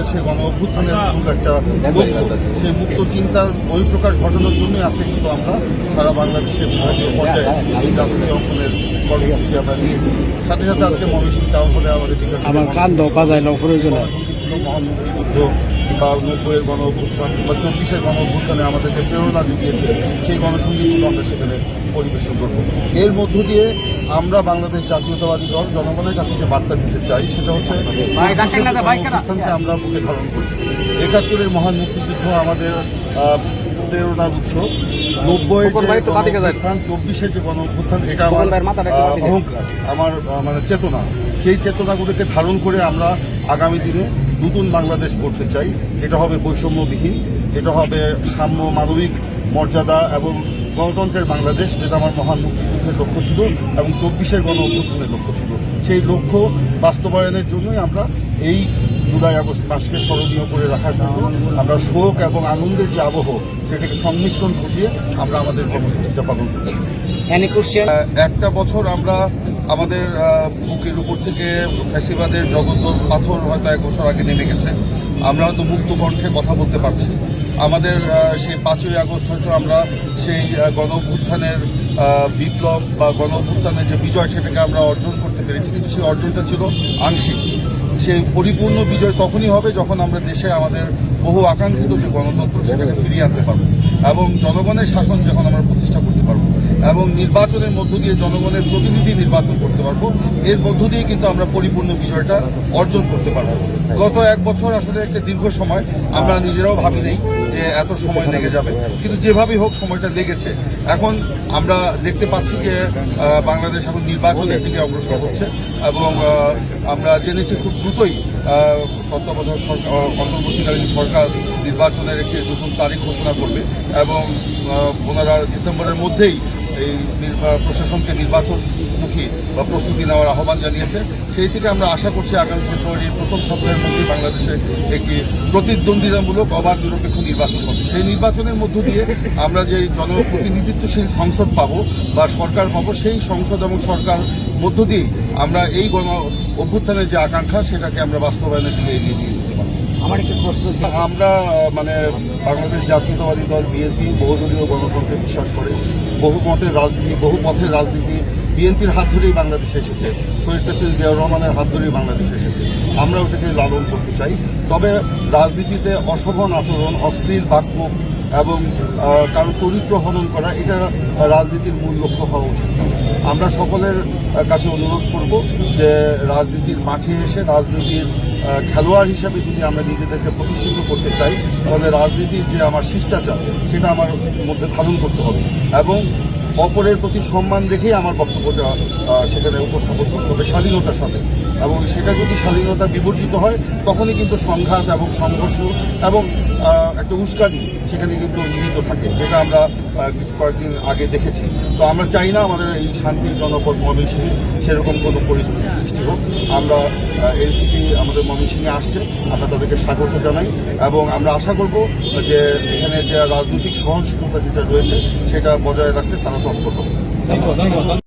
আমাদের সেই গণ অভ্যুত্থানের একটা সেই মুক্ত চিন্তার ওই বহিঃপ্রকাশ ঘটনার জন্যই আসে কিন্তু আমরা সারা বাংলাদেশে বিভাগীয় পর্যায়ে এই জাতীয় অঙ্কনের কর্মসূচি আমরা নিয়েছি। সাথে সাথে আজকে ময়মনসিংহ টাউন হলে আমাদের আমার কান্দ বাজাইলো প্রয়োজনে সংগঠিত মহান মুক্তিযুদ্ধ কিংবা নব্বইয়ের গণ অভ্যুত্থান কিংবা চব্বিশের গণ অভ্যুত্থানে আমাদের যে প্রেরণা জুগিয়েছে সেই গণসংগীতগুলো আমরা সেখানে পরিবেশন করব। এর মধ্য দিয়ে আমরা বাংলাদেশ জাতীয়তাবাদী দল জনগণের কাছে যে বার্তা দিতে চাই সেটা হচ্ছে অভ্যুত্থানকে আমরা বুকে ধারণ করি। একাত্তরের মহান মুক্তিযুদ্ধ আমাদের প্রেরণার উৎস। অভ্যুত্থান চব্বিশের যে গণ অভ্যুত্থান এটা আমার। অহংকার আমার মানে চেতনা। সেই চেতনাগুলোকে ধারণ করে আমরা আগামী দিনে নতুন বাংলাদেশ করতে চাই যেটা হবে বৈষম্যবিহীন যেটা হবে সাম্য মানবিক মর্যাদা এবং গণতন্ত্রের বাংলাদেশ যেটা আমার মহান মুক্তিযুদ্ধের লক্ষ্য ছিল এবং চব্বিশের গণ অভ্যুত্থানের লক্ষ্য ছিল। সেই লক্ষ্য বাস্তবায়নের জন্যই আমরা এই জুলাই আগস্ট মাসকে স্মরণীয় করে রাখার জন্য আমরা শোক এবং আনন্দের যে আবহ সেটাকে সংমিশ্রণ ঘটিয়ে আমরা আমাদের কর্মসূচিটা পালন করছি। একটা বছর আমরা আমাদের বুকের উপর থেকে ফ্যাসিবাদের জগদ্দল পাথর হয়তো এক বছর আগে নেমে গেছে। আমরা হয়তো মুক্ত কণ্ঠে কথা বলতে পারছি। আমাদের সেই পাঁচই আগস্ট হয়তো আমরা সেই গণ বিপ্লব বা গণ যে বিজয় সেটাকে আমরা অর্জন করতে পেরেছি। কিন্তু সেই অর্জনটা ছিল আংশিক। সেই পরিপূর্ণ বিজয় তখনই হবে যখন আমরা দেশে আমাদের বহু আকাঙ্ক্ষিত যে গণতন্ত্র সেটাকে ফিরিয়ে আনতে পারব। এবং জনগণের শাসন যখন আমরা প্রতিষ্ঠা করতে পারব। এবং নির্বাচনের মধ্য দিয়ে জনগণের প্রতিনিধি নির্বাচন করতে পারব। এর মধ্য দিয়ে কিন্তু আমরা পরিপূর্ণ বিজয়টা অর্জন করতে পারব। গত এক বছর আসলে একটা দীর্ঘ সময় আমরা নিজেরাও ভাবি নেই যে এত সময় লেগে যাবে। কিন্তু যেভাবেই হোক সময়টা লেগেছে, এখন আমরা দেখতে পাচ্ছি যে বাংলাদেশ এখন নির্বাচনের দিকে অগ্রসর হচ্ছে এবং আমরা জেনেছি খুব দ্রুতই তত্ত্বাবধায়ক সরকার অন্তর্বর্তীকালীন সরকার নির্বাচনের একটি নতুন তারিখ ঘোষণা করবে এবং ওনারা ডিসেম্বরের মধ্যেই এই প্রশাসনকে নির্বাচনমুখী বা প্রস্তুতি নেওয়ার আহ্বান জানিয়েছে। সেই থেকে আমরা আশা করছি আগামী ফেব্রুয়ারির প্রথম সপ্তাহের মধ্যে বাংলাদেশে একটি প্রতিদ্বন্দ্বিতামূলক অবাধ নিরপেক্ষ নির্বাচন হবে। সেই নির্বাচনের মধ্য দিয়ে আমরা যে জনপ্রতিনিধিত্বশীল সংসদ পাবো বা সরকার পাবো, সেই সংসদ এবং সরকার মধ্য দিয়ে আমরা এই গণ অভ্যুত্থানের যে আকাঙ্ক্ষা, সেটাকে আমরা বাস্তবায়নের দিকে এগিয়ে পারব আমার একটি প্রশ্ন আমরা মানে বাংলাদেশ জাতীয়তাবাদী দল, বিএনপি, বহুদলীয় গণতন্ত্রে বিশ্বাস করে। বহু মতের রাজনীতি, বহু পথের রাজনীতি বিএনপির হাত ধরেই বাংলাদেশে এসেছে। শহীদ প্রেসিডেন্ট জিয়াউর রহমানের হাত ধরেই বাংলাদেশে এসেছে। আমরা ওটাকে লালন করতে চাই। তবে রাজনীতিতে অশোভন আচরণ, অশ্লীল বাক্য এবং কারও চরিত্র হনন করা, এটা রাজনীতির মূল লক্ষ্য হওয়া উচিত। আমরা সকলের কাছে অনুরোধ করব যে রাজনীতির মাঠে এসে রাজনীতির খেলোয়াড় হিসাবে যদি আমরা নিজেদেরকে প্রতিষ্ঠিত করতে চাই, তাহলে রাজনীতির যে আমার শিষ্টাচার, সেটা আমার মধ্যে ধারণ করতে হবে এবং অপরের প্রতি সম্মান রেখেই আমার বক্তব্যটা সেখানে উপস্থাপন করতে হবে স্বাধীনতার সাথে। এবং সেটা যদি স্বাধীনতা বিবর্জিত হয়, তখনই কিন্তু সংঘাত এবং সংঘর্ষ এবং একটা উস্কানি সেখানে কিন্তু নিহিত থাকে, যেটা আমরা কিছু কয়েকদিন আগে দেখেছি। তো আমরা চাই না আমাদের এই শান্তির জনপদ ময়মনসিংহে সেরকম কোনো পরিস্থিতি সৃষ্টি হোক। আমরা এনসিপি আমাদের ময়মনসিংহে আসছে, আমরা তাদেরকে স্বাগত জানাই এবং আমরা আশা করব যে এখানে যে রাজনৈতিক সহনশীলতা যেটা রয়েছে, সেটা বজায় রাখতে তারা তৎপর হবে। ধন্যবাদ।